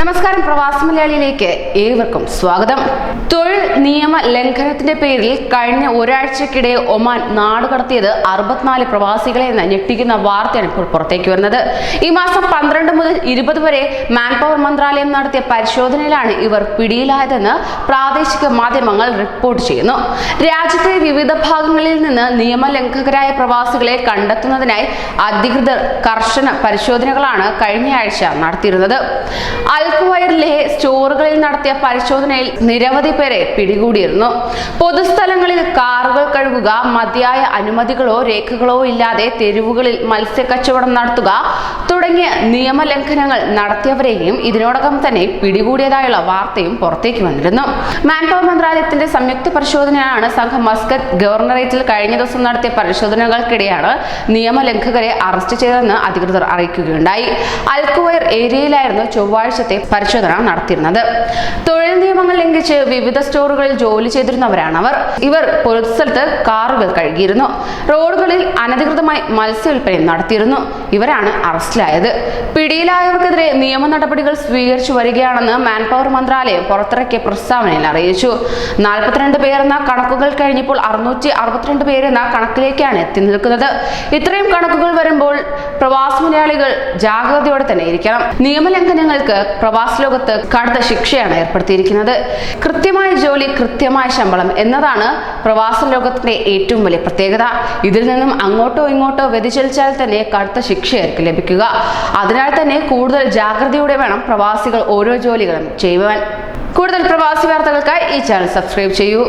നമസ്കാരം പ്രവാസി മലയാളിയിലേക്ക് ഏവർക്കും സ്വാഗതം. തൊഴിൽ നിയമ ലംഘനത്തിന്റെ പേരിൽ കഴിഞ്ഞ ഒരാഴ്ചക്കിടെ ഒമാൻ നാടുകടത്തിയത് അറുപത്തിനാല് പ്രവാസികളെ എന്ന ഞെട്ടിക്കുന്ന വാർത്തയാണ് ഇപ്പോൾ പുറത്തേക്ക് വരുന്നത്. ഈ മാസം പന്ത്രണ്ട് മുതൽ ഇരുപത് വരെ മാൻ പവർ മന്ത്രാലയം നടത്തിയ പരിശോധനയിലാണ് ഇവർ പിടിയിലായതെന്ന് പ്രാദേശിക മാധ്യമങ്ങൾ റിപ്പോർട്ട് ചെയ്യുന്നു. രാജ്യത്തെ വിവിധ ഭാഗങ്ങളിൽ നിന്ന് നിയമലംഘകരായ പ്രവാസികളെ കണ്ടെത്തുന്നതിനായി അധികൃതർ കർശന പരിശോധനകളാണ് കഴിഞ്ഞയാഴ്ച നടത്തിയിരുന്നത്. അൽക്കുവയറിലെ സ്റ്റോറുകളിൽ നടത്തിയ പരിശോധനയിൽ നിരവധി പേരെ പിടികൂടിയിരുന്നു. പൊതുസ്ഥലങ്ങളിൽ കാറുകൾ കഴുകുക മതിയായ അനുമതികളോ രേഖകളോ ഇല്ലാതെ തെരുവുകളിൽ മത്സ്യക്കച്ചവടം നടത്തുക തുടങ്ങിയ നിയമലംഘനങ്ങൾ നടത്തിയവരെയും ഇതിനോടകം തന്നെ പിടികൂടിയതായുള്ള വാർത്തയും പുറത്തേക്ക് വന്നിരുന്നു. മാൻ പവർ മന്ത്രാലയത്തിന്റെ സംയുക്ത പരിശോധനയാണ് സംഘം മസ്കത്ത് ഗവർണറേറ്റിൽ കഴിഞ്ഞ ദിവസം നടത്തിയ പരിശോധനകൾക്കിടെയാണ് നിയമലംഘകരെ അറസ്റ്റ് ചെയ്തതെന്ന് അധികൃതർ അറിയിക്കുകയുണ്ടായി. അൽക്കുവയർ ഏരിയയിലായിരുന്നു ചൊവ്വാഴ്ചത്തെ പരിശോധന നടത്തിയിരുന്നത്. തൊഴിൽ നിയമങ്ങൾ ലംഘിച്ച് വിവിധ സ്റ്റോറുകളിൽ ജോലി ചെയ്തിരുന്നവരാണ് അവർ ഇവർ പൊതുസ്ഥലത്ത് കാറുകൾ കഴുകിയിരുന്നു. റോഡുകളിൽ അനധികൃതമായി മത്സ്യ വിൽപ്പന നടത്തിയിരുന്നു. ഇവരാണ് അറസ്റ്റിലായത്. പിടിയിലായവർക്കെതിരെ നിയമ നടപടികൾ സ്വീകരിച്ചു വരികയാണെന്ന് മാൻപവർ മന്ത്രാലയം പുറത്തിറക്കിയ പ്രസ്താവനയിൽ അറിയിച്ചു. നാൽപ്പത്തിരണ്ട് പേരെന്ന കണക്കുകൾ കഴിഞ്ഞപ്പോൾ അറുന്നൂറ്റി അറുപത്തിരണ്ട് പേരെന്ന കണക്കിലേക്കാണ് എത്തി നിൽക്കുന്നത്. ഇത്രയും കണക്കുകൾ വരുമ്പോൾ പ്രവാസ മലയാളികൾ ജാഗ്രതയോടെ തന്നെ ഇരിക്കണം. നിയമലംഘനങ്ങൾക്ക് പ്രവാസ ലോകത്ത് കടുത്ത ശിക്ഷയാണ് ഏർപ്പെടുത്തിയിരിക്കുന്നത്. കൃത്യമായ ജോലി കൃത്യമായ ശമ്പളം എന്നതാണ് പ്രവാസ ലോകത്തിന്റെ ഏറ്റവും വലിയ പ്രത്യേകത. ഇതിൽ നിന്നും അങ്ങോട്ടോ ഇങ്ങോട്ടോ വ്യതിചലിച്ചാൽ തന്നെ കടുത്ത ശിക്ഷയായിരിക്കും ലഭിക്കുക. അതിനാൽ തന്നെ കൂടുതൽ ജാഗ്രതയോടെ വേണം പ്രവാസികൾ ഓരോ ജോലികളും ചെയ്യുവാൻ. കൂടുതൽ പ്രവാസി വാർത്തകൾക്കായി ഈ ചാനൽ സബ്സ്ക്രൈബ് ചെയ്യൂ.